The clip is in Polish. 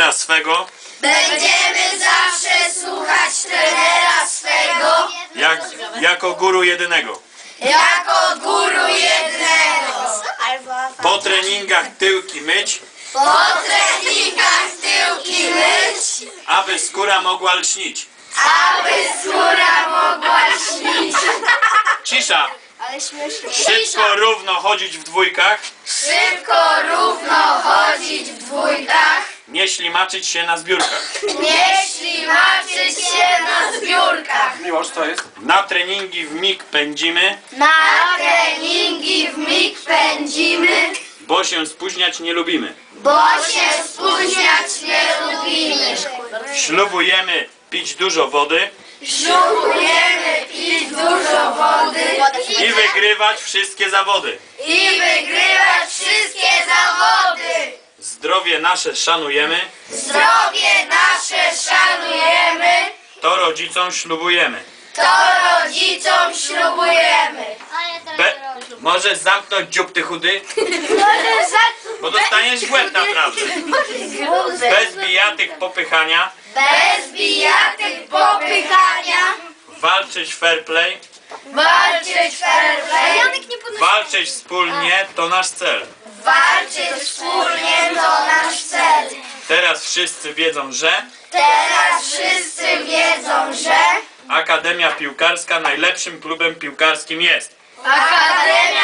trenera swego, Będziemy zawsze słuchać trenera swego jak, jako guru jedynego. jako guru jednego. Po treningach tyłki myć, Po treningach tyłki myć, aby skóra mogła lśnić. aby skóra mogła śnić. Cisza! Szybko, równo chodzić w dwójkach, Szybko, równo chodzić w dwójkach, nie ślimaczyć się na zbiórkach. nie ślimaczyć się na zbiórkach. Miłosz, co jest? Na treningi w mig pędzimy, Na treningi w mig pędzimy, bo się spóźniać nie lubimy. bo się spóźniać nie lubimy. Ślubujemy pić dużo wody Ślubujemy pić dużo wody i wygrywać wszystkie zawody. i wygrywać. Zdrowie nasze szanujemy, Zdrowie nasze szanujemy, to rodzicom ślubujemy. to rodzicom ślubujemy. Be możesz zamknąć dziób ty chudy, bo dostaniesz w łeb naprawdę. Bez bijatyk popychania, Bez bijatyk popychania, walczyć fair play, walczyć fair play, walczyć wspólnie to nasz cel. Walczyć wspólnie to nasz cel. Teraz wszyscy wiedzą, że Teraz wszyscy wiedzą, że Akademia Piłkarska najlepszym klubem piłkarskim jest. Akademia